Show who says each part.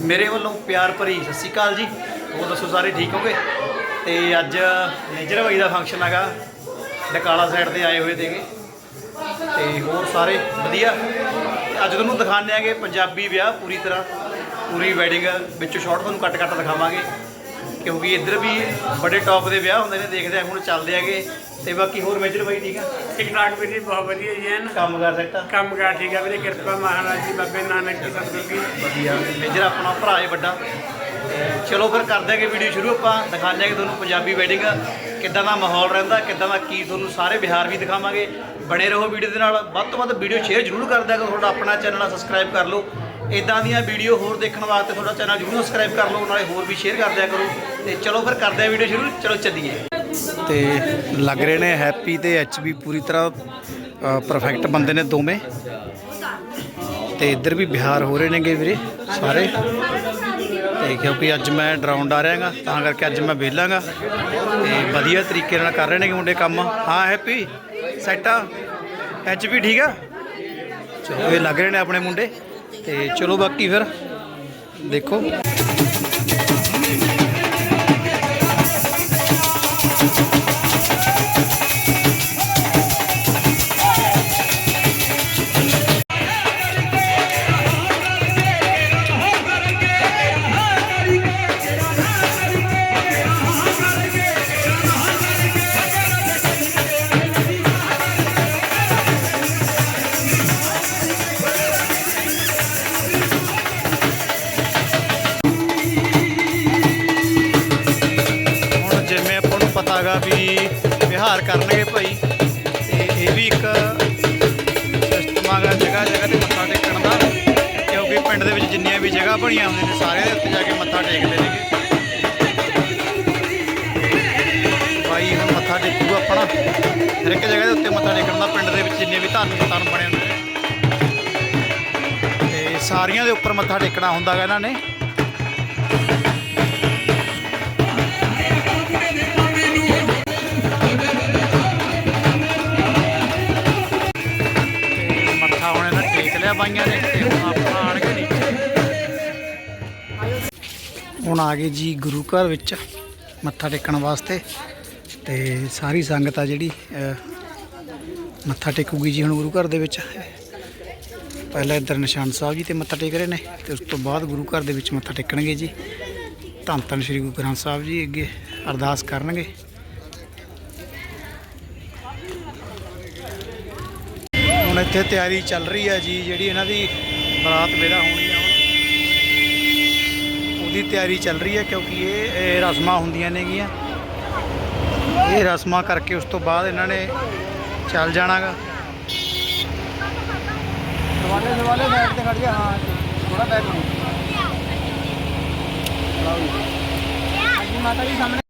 Speaker 1: ਮੇਰੇ ਵੱਲੋਂ ਪਿਆਰ ਭਰੀ ਸਤਿ ਸ਼੍ਰੀ ਅਕਾਲ ਜੀ। ਹੋਰ ਦੱਸੋ ਸਾਰੇ ਠੀਕ ਹੋਗੇ? ਤੇ ਅੱਜ ਮੇਜਰ ਬਾਈ ਦਾ ਫੰਕਸ਼ਨ ਹੈਗਾ, ਡਕਾਲਾ ਸਾਈਡ ਤੇ ਆਏ ਹੋਏ ਤੇਗੇ ਤੇ ਹੋਰ ਸਾਰੇ ਵਧੀਆ। ਅੱਜ ਤੁਹਾਨੂੰ ਦਿਖਾਉਂਦੇ ਆਂਗੇ ਪੰਜਾਬੀ ਵਿਆਹ ਪੂਰੀ ਤਰ੍ਹਾਂ। ਪੂਰੀ ਵੈਡਿੰਗ ਵਿੱਚੋਂ ਸ਼ਾਰਟ ਤੁਹਾਨੂੰ ਕੱਟ ਕੱਟ ਦਿਖਾਵਾਂਗੇ। ਕਿਉਂਕਿ ਇੱਧਰ ਵੀ ਬੜੇ ਟੌਪ ਦੇ ਵਿਆਹ ਹੁੰਦੇ ਨੇ ਦੇਖਦੇ ਆ ਹੁਣ ਚੱਲਦੇ ਆਗੇ ਤੇ ਬਾਕੀ ਹੋਰ ਮੇਜਰ ਬਾਈ ਠੀਕ ਆ?
Speaker 2: ਠੀਕ ਠਾਕ ਵੀਰ ਜੀ ਬਹੁਤ ਵਧੀਆ ਜੀ ਐਨ
Speaker 1: ਕੰਮ ਕਰ ਸਕਤਾ
Speaker 2: ਕੰਮ ਕਾਰ ਠੀਕ ਆ ਵੀਰੇ ਕਿਰਪਾ ਮਹਾਰਾਜ ਜੀ ਬਾਬੇ ਨਾਨਕ ਦੀ ਸਤਿਗੁਰ ਦੀ।
Speaker 1: ਵਧੀਆ। ਮੇਜਰ ਆਪਣਾ ਭਰਾ ਹੈ ਵੱਡਾ। ਚਲੋ ਫਿਰ ਕਰਦੇ ਆਂਗੇ ਵੀਡੀਓ ਸ਼ੁਰੂ ਆਪਾਂ। ਦਿਖਾਉਂਦੇ ਆਂਗੇ ਤੁਹਾਨੂੰ ਪੰਜਾਬੀ ਵੈਡਿੰਗ ਕਿੱਦਾਂ ਦਾ ਮਾਹੌਲ ਰਹਿੰਦਾ ਕਿੱਦਾਂ ਦਾ ਕੀ ਤੁਹਾਨੂੰ ਸਾਰੇ ਬਿਹਾਰ ਵੀ ਦਿਖਾਵਾਂਗੇ। ਬਣੇ ਰਹੋ ਵੀਡੀਓ ਦੇ ਨਾਲ। ਵੱਧ ਤੋਂ ਵੱਧ ਵੀਡੀਓ ਸ਼ੇਅਰ ਜ਼ਰੂਰ ਕਰ ਦਿਆ ਕਰੋ। ਤੁਹਾਡਾ ਆਪਣਾ ਚੈਨਲ ਆ ਸਬਸਕ੍ਰਾਈਬ ਕਰ ਲਓ। ਇਦਾਂ ਦੀਆਂ ਵੀਡੀਓ ਹੋਰ ਦੇਖਣ ਵਾਸਤੇ ਤੁਹਾਡਾ ਚੈਨਲ ਜ਼ਰੂਰ ਸਬਸਕ੍ਰਾਈਬ ਕਰ ਲਓ, ਨਾਲੇ ਹੋਰ ਵੀ ਸ਼ੇਅਰ ਕਰ ਦਿਆ ਕਰੋ। ਤੇ ਚਲੋ ਫਿਰ ਕਰਦੇ ਆ ਵੀਡੀਓ ਸ਼ੁਰੂ, ਚਲੋ ਚੱਲੀਏ। ਤੇ ਲੱਗ ਰਹੇ ਨੇ ਹੈਪੀ ਤੇ ਐਚਬੀ ਪੂਰੀ ਤਰ੍ਹਾਂ ਪਰਫੈਕਟ ਬੰਦੇ ਨੇ ਦੋਵੇਂ। ਤੇ ਇੱਧਰ ਵੀ ਬਿਹਾਰ ਹੋ ਰਹੇ ਨੇਗੇ ਵੀਰੇ, ਸਾਰੇ। ਤੇ ਕਿਉਂਕਿ ਅੱਜ ਮੈਂ ਡਰਾਉਂਡ ਆ ਰਿਹਾਗਾ, ਤਾਂ ਕਰਕੇ ਅੱਜ ਮੈਂ ਵਿਹਲਾਗਾ। ਤੇ ਵਧੀਆ ਤਰੀਕੇ ਨਾਲ ਕਰ ਰਹੇ ਨੇਗੇ ਮੁੰਡੇ ਕੰਮ। ਹਾਂ, ਹੈਪੀ ਸੈਟ ਆ। ਐਚ ਵੀ ਠੀਕ ਆ? ਚਲੋ, ਇਹ ਲੱਗ ਰਹੇ ਨੇ ਆਪਣੇ ਮੁੰਡੇ। ਤੇ ਚਲੋ ਬਾਕੀ ਫਿਰ ਦੇਖੋ। ਪਤਾਗਾ ਵੀ ਵਿਹਾਰ ਕਰਨਗੇ ਭਾਈ। ਤੇ ਇਹ ਵੀ ਇੱਕ ਸਿਸਟਮ ਆਗਾ ਜਗ੍ਹਾ ਜਗ੍ਹਾ ਤੇ ਮੱਥਾ ਟੇਕਣ ਦਾ, ਕਿਉਂਕਿ ਪਿੰਡ ਦੇ ਵਿੱਚ ਜਿੰਨੀਆਂ ਵੀ ਜਗ੍ਹਾ ਬਣੀਆਂ ਹੁੰਦੀਆਂ ਨੇ ਸਾਰੇ ਦੇ ਉੱਤੇ ਜਾ ਕੇ ਮੱਥਾ ਟੇਕਦੇ ਨੇਗੇ। ਭਾਈ, ਹੁਣ ਮੱਥਾ ਟੇਕੂਗਾ ਆਪਣਾ। ਹਰ ਇੱਕ ਜਗ੍ਹਾ ਦੇ ਉੱਤੇ ਮੱਥਾ ਟੇਕਣ ਦਾ, ਪਿੰਡ ਦੇ ਵਿੱਚ ਜਿੰਨੇ ਵੀ ਧਾਰਮਿਕ ਸਥਾਨ ਬਣੇ ਹੁੰਦੇ ਨੇ। ਤੇ ਸਾਰੀਆਂ ਦੇ ਉੱਪਰ ਮੱਥਾ ਟੇਕਣਾ ਹੁੰਦਾਗਾ ਇਹਨਾਂ ਨੇ। ਹੁਣ ਆ ਗਏ ਜੀ ਗੁਰੂ ਘਰ ਵਿੱਚ ਮੱਥਾ ਟੇਕਣ ਵਾਸਤੇ ਤੇ ਸਾਰੀ ਸੰਗਤ ਆ ਜਿਹੜੀ ਮੱਥਾ ਟੇਕੂਗੀ ਜੀ ਹੁਣ ਗੁਰੂ ਘਰ ਦੇ ਵਿੱਚ। ਪਹਿਲਾਂ ਇੱਧਰ ਨਿਸ਼ਾਨ ਸਾਹਿਬ ਜੀ ਤੇ ਮੱਥਾ ਟੇਕ ਰਹੇ ਨੇ ਤੇ ਉਸ ਤੋਂ ਬਾਅਦ ਗੁਰੂ ਘਰ ਦੇ ਵਿੱਚ ਮੱਥਾ ਟੇਕਣਗੇ ਜੀ। ਧੰਨ ਧੰਨ ਸ੍ਰੀ ਗੁਰੂ ਗ੍ਰੰਥ ਸਾਹਿਬ ਜੀ, ਅੱਗੇ ਅਰਦਾਸ ਕਰਨਗੇ। ਹੁਣ ਇੱਥੇ ਤਿਆਰੀ ਚੱਲ ਰਹੀ ਹੈ ਜੀ, ਜਿਹੜੀ ਇਹਨਾਂ ਦੀ ਬਰਾਤ ਵਿਦਾ ਹੋਣੀ ਹੈ ਉਹਦੀ ਤਿਆਰੀ ਚੱਲ ਰਹੀ ਹੈ ਕਿਉਂਕਿ ਇਹ ਇਹ ਰਸਮਾਂ ਹੁੰਦੀਆਂ ਨੇਗੀਆਂ। ਇਹ ਰਸਮਾਂ ਕਰਕੇ ਉਸ ਤੋਂ ਬਾਅਦ ਇਹਨਾਂ ਨੇ ਚੱਲ ਜਾਣਾਗਾ।
Speaker 3: ਸਵਾਲੇ ਸਵਾਲੇ ਸਾਈਡ ਤੇ ਖੜ ਗਿਆ ਹਾਂ ਥੋੜਾ ਨੂੰ ਹਾਂਜੀ ਮਾਤਾ ਜੀ ਸਾਹਮਣੇ।